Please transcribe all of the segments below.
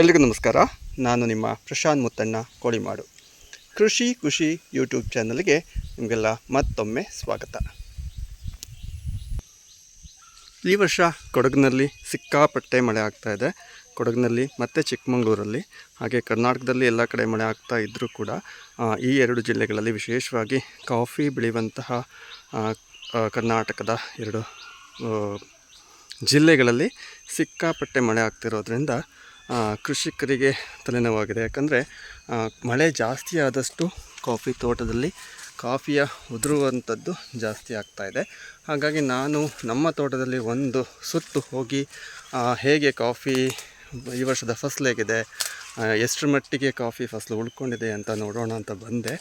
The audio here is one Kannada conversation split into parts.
ಎಲ್ರಿಗೂ ನಮಸ್ಕಾರ. ನಾನು ನಿಮ್ಮ ಪ್ರಶಾಂತ್ ಮುತ್ತಣ್ಣ, ಕೋಳಿಮಾಡು. ಕೃಷಿ ಖುಷಿ ಯೂಟ್ಯೂಬ್ ಚಾನಲ್ಗೆ ನಿಮಗೆಲ್ಲ ಮತ್ತೊಮ್ಮೆ ಸ್ವಾಗತ. ಈ ವರ್ಷ ಕೊಡಗಿನಲ್ಲಿ ಸಿಕ್ಕಾಪಟ್ಟೆ ಮಳೆ ಆಗ್ತಾ ಇದೆ. ಕೊಡಗಿನಲ್ಲಿ ಮತ್ತು ಚಿಕ್ಕಮಗಳೂರಲ್ಲಿ, ಹಾಗೆ ಕರ್ನಾಟಕದಲ್ಲಿ ಎಲ್ಲ ಕಡೆ ಮಳೆ ಆಗ್ತಾ ಇದ್ದರೂ ಕೂಡ ಈ ಎರಡು ಜಿಲ್ಲೆಗಳಲ್ಲಿ ವಿಶೇಷವಾಗಿ ಕಾಫಿ ಬೆಳೆಯುವಂತಹ ಕರ್ನಾಟಕದ ಎರಡು ಜಿಲ್ಲೆಗಳಲ್ಲಿ ಸಿಕ್ಕಾಪಟ್ಟೆ ಮಳೆ ಆಗ್ತಿರೋದ್ರಿಂದ ಕೃಷಿಕರಿಗೆ ತಲೆನೋವಾಗಿದೆ. ಯಾಕಂದರೆ ಮಳೆ ಜಾಸ್ತಿ ಆದಷ್ಟು ಕಾಫಿ ತೋಟದಲ್ಲಿ ಕಾಫಿಯ ಉದುರುವಂಥದ್ದು ಜಾಸ್ತಿ ಆಗ್ತಾ ಇದೆ. ಹಾಗಾಗಿ ನಾನು ನಮ್ಮ ತೋಟದಲ್ಲಿ ಒಂದು ಸುತ್ತು ಹೋಗಿ ಹೇಗೆ ಕಾಫಿ ಈ ವರ್ಷದ ಫಸಲು ಹೇಗಿದೆ ಎಷ್ಟರ ಮಟ್ಟಿಗೆ ಕಾಫಿ ಫಸಲು ಉಳ್ಕೊಂಡಿದೆ ಅಂತ ನೋಡೋಣ ಅಂತ ಬಂದೆ.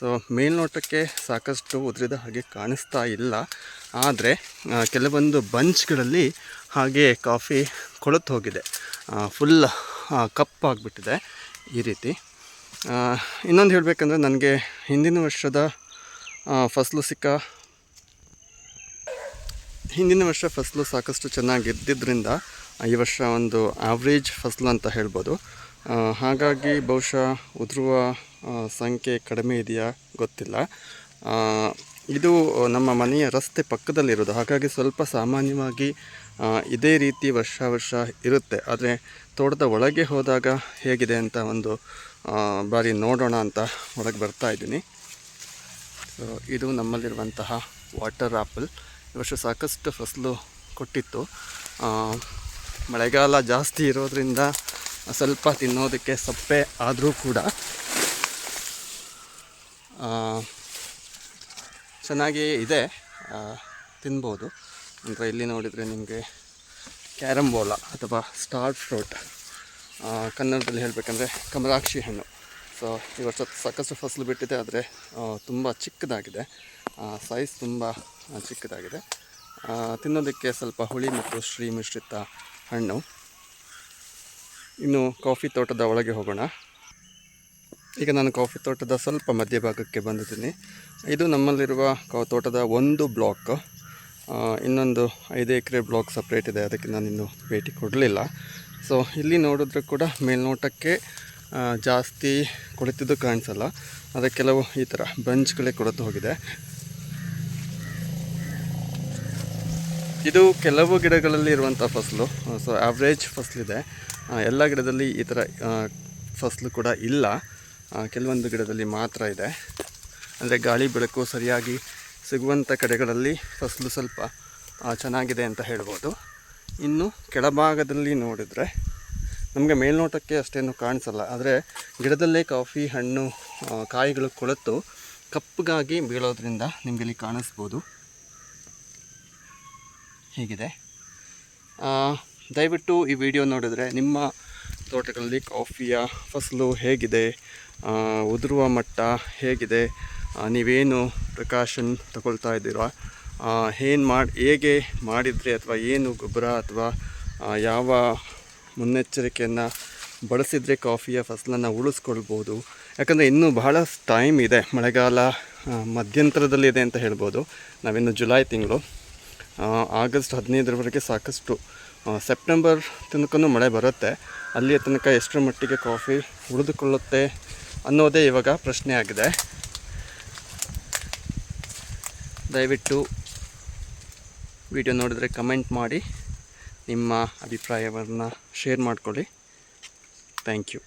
ಸೊ ಮೇಲ್ನೋಟಕ್ಕೆ ಸಾಕಷ್ಟು ಉದುರಿದ ಹಾಗೆ ಕಾಣಿಸ್ತಾ ಇಲ್ಲ. ಆದರೆ ಕೆಲವೊಂದು ಬಂಚ್ಗಳಲ್ಲಿ ಹಾಗೆ ಕಾಫಿ ಕೊಳೆತು ಹೋಗಿದೆ. ಫುಲ್ ಕಪ್ಪಾಗಿಬಿಟ್ಟಿದೆ ಈ ರೀತಿ. ಇನ್ನೊಂದು ಹೇಳಬೇಕಂದ್ರೆ ನನಗೆ ಹಿಂದಿನ ವರ್ಷದ ಫಸಲು ಸಿಕ್ಕ, ಹಿಂದಿನ ವರ್ಷ ಫಸಲು ಸಾಕಷ್ಟು ಚೆನ್ನಾಗಿದ್ದಿದ್ದರಿಂದ ಈ ವರ್ಷ ಒಂದು ಆವ್ರೇಜ್ ಫಸಲು ಅಂತ ಹೇಳ್ಬೋದು. ಹಾಗಾಗಿ ಬಹುಶಃ ಉದುರುವ ಸಂಖ್ಯೆ ಕಡಿಮೆ ಇದೆಯಾ ಗೊತ್ತಿಲ್ಲ. ಇದು ನಮ್ಮ ಮನೆಯ ರಸ್ತೆ ಪಕ್ಕದಲ್ಲಿರೋದು. ಹಾಗಾಗಿ ಸ್ವಲ್ಪ ಸಾಮಾನ್ಯವಾಗಿ ಇದೇ ರೀತಿ ವರ್ಷ ವರ್ಷ ಇರುತ್ತೆ. ಆದರೆ ತೋಟದ ಒಳಗೆ ಹೋದಾಗ ಹೇಗಿದೆ ಅಂತ ಒಂದು ಬಾರಿ ನೋಡೋಣ ಅಂತ ಒಳಗೆ ಬರ್ತಾ ಇದ್ದೀನಿ. ಇದು ನಮ್ಮಲ್ಲಿರುವಂತಹ ವಾಟರ್ ಆ್ಯಪಲ್ ಈ ವರ್ಷ ಸಾಕಷ್ಟು ಫಸಲು ಕೊಟ್ಟಿತ್ತು. ಮಳೆಗಾಲ ಜಾಸ್ತಿ ಇರೋದ್ರಿಂದ ಸ್ವಲ್ಪ ತಿನ್ನೋದಕ್ಕೆ ಸಪ್ಪೆ ಆದರೂ ಕೂಡ ಚೆನ್ನಾಗಿ ಇದೆ ತಿನ್ಬೋದು. ಅಂದರೆ ಇಲ್ಲಿ ನೋಡಿದರೆ ನಿಮಗೆ ಕ್ಯಾರಂಬೋಲ ಅಥವಾ ಸ್ಟಾರ್ ಫ್ರೂಟ್ ಕನ್ನಡದಲ್ಲಿ ಹೇಳಬೇಕಂದ್ರೆ ಕಮಲಾಕ್ಷಿ ಹಣ್ಣು. ಸೊ ಈ ವರ್ಷ ಸಾಕಷ್ಟು ಫಸಲು ಬಿಟ್ಟಿದೆ, ಆದರೆ ತುಂಬ ಚಿಕ್ಕದಾಗಿದೆ. ಸೈಜ್ ತುಂಬ ಚಿಕ್ಕದಾಗಿದೆ. ತಿನ್ನೋದಕ್ಕೆ ಸ್ವಲ್ಪ ಹುಳಿ ಮತ್ತು ಶ್ರೀ ಮಿಶ್ರಿತ ಹಣ್ಣು. ಇನ್ನು ಕಾಫಿ ತೋಟದ ಒಳಗೆ ಹೋಗೋಣ. ಈಗ ನಾನು ಕಾಫಿ ತೋಟದ ಸ್ವಲ್ಪ ಮಧ್ಯಭಾಗಕ್ಕೆ ಬಂದಿದ್ದೀನಿ. ಇದು ನಮ್ಮಲ್ಲಿರುವ ಕಾ ತೋಟದ ಒಂದು ಬ್ಲಾಕ್. ಇನ್ನೊಂದು ಐದು ಎಕರೆ ಬ್ಲಾಕ್ ಸಪ್ರೇಟ್ ಇದೆ. ಅದಕ್ಕೆ ನಾನು ಇನ್ನು ಭೇಟಿ ಕೊಡಲಿಲ್ಲ. ಸೊ ಇಲ್ಲಿ ನೋಡಿದ್ರೆ ಕೂಡ ಮೇಲ್ನೋಟಕ್ಕೆ ಜಾಸ್ತಿ ಕೊಳೆತಿದ್ದು ಕಾಣಿಸಲ್ಲ. ಆದರೆ ಕೆಲವು ಈ ಥರ ಬಂಚ್ಗಳೇ ಕೊಳೆತು ಹೋಗಿದೆ ಇದು ಕೆಲವು ಗಿಡಗಳಲ್ಲಿ ಇರುವಂಥ ಫಸಲು. ಸೊ ಆವ್ರೇಜ್ ಫಸಲಿದೆ. ಎಲ್ಲ ಗಿಡದಲ್ಲಿ ಈ ಥರ ಫಸಲು ಕೂಡ ಇಲ್ಲ. ಕೆಲವೊಂದು ಗಿಡದಲ್ಲಿ ಮಾತ್ರ ಇದೆ. ಅಂದರೆ ಗಾಳಿ ಬೆಳಕು ಸರಿಯಾಗಿ ಸಿಗುವಂಥ ಕಡೆಗಳಲ್ಲಿ ಫಸಲು ಸ್ವಲ್ಪ ಚೆನ್ನಾಗಿದೆ ಅಂತ ಹೇಳ್ಬೋದು. ಇನ್ನು ಕೆಳಭಾಗದಲ್ಲಿ ನೋಡಿದರೆ ನಮಗೆ ಮೇಲ್ನೋಟಕ್ಕೆ ಅಷ್ಟೇನು ಕಾಣಿಸಲ್ಲ. ಆದರೆ ಗಿಡದಲ್ಲೇ ಕಾಫಿ, ಹಣ್ಣು ಕಾಯಿಗಳು ಕೊಳೆತು ಕಪ್ಪಗಾಗಿ ಬೀಳೋದ್ರಿಂದ ನಿಮಗೆ ಇಲ್ಲಿ ಕಾಣಿಸ್ಬೋದು. ಹೀಗಿದೆ. ದಯವಿಟ್ಟು ಈ ವಿಡಿಯೋ ನೋಡಿದರೆ ನಿಮ್ಮ ತೋಟಗಳಲ್ಲಿ ಕಾಫಿಯ ಫಸಲು ಹೇಗಿದೆ ಉದುರುವ ಮಟ್ಟ ಹೇಗಿದೆ ನೀವೇನು ಪ್ರಿಕಾಷನ್ ತಗೊಳ್ತಾ ಇದ್ದೀರಾ ಏನು ಮಾಡಿ, ಹೇಗೆ ಮಾಡಿದರೆ ಅಥವಾ ಏನು ಗೊಬ್ಬರ ಅಥವಾ ಯಾವ ಮುನ್ನೆಚ್ಚರಿಕೆಯನ್ನು ಬಳಸಿದರೆ ಕಾಫಿಯ ಫಸಲನ್ನು ಉಳಿಸ್ಕೊಳ್ಬೋದು. ಯಾಕಂದರೆ ಇನ್ನೂ ಬಹಳ ಟೈಮ್ ಇದೆ. ಮಳೆಗಾಲ ಮಧ್ಯಂತರದಲ್ಲಿದೆ ಅಂತ ಹೇಳ್ಬೋದು. ನಾವಿನ್ನು ಜುಲೈ ತಿಂಗಳು. ಆಗಸ್ಟ್ ಹದಿನೈದರವರೆಗೆ ಸಾಕಷ್ಟು ಸೆಪ್ಟೆಂಬರ್ ತನಕನೂ ಮಳೆ ಬರುತ್ತೆ. ಅಲ್ಲಿಯ ತನಕ ಎಷ್ಟರ ಮಟ್ಟಿಗೆ ಕಾಫಿ ಉಳಿದುಕೊಳ್ಳುತ್ತೆ ಅನ್ನೋದೇ ಇವಾಗ ಪ್ರಶ್ನೆ ಆಗಿದೆ. ದಯವಿಟ್ಟು ವಿಡಿಯೋ ನೋಡಿದರೆ ಕಮೆಂಟ್ ಮಾಡಿ, ನಿಮ್ಮ ಅಭಿಪ್ರಾಯವನ್ನು ಶೇರ್ ಮಾಡಿಕೊಳ್ಳಿ. Thank you.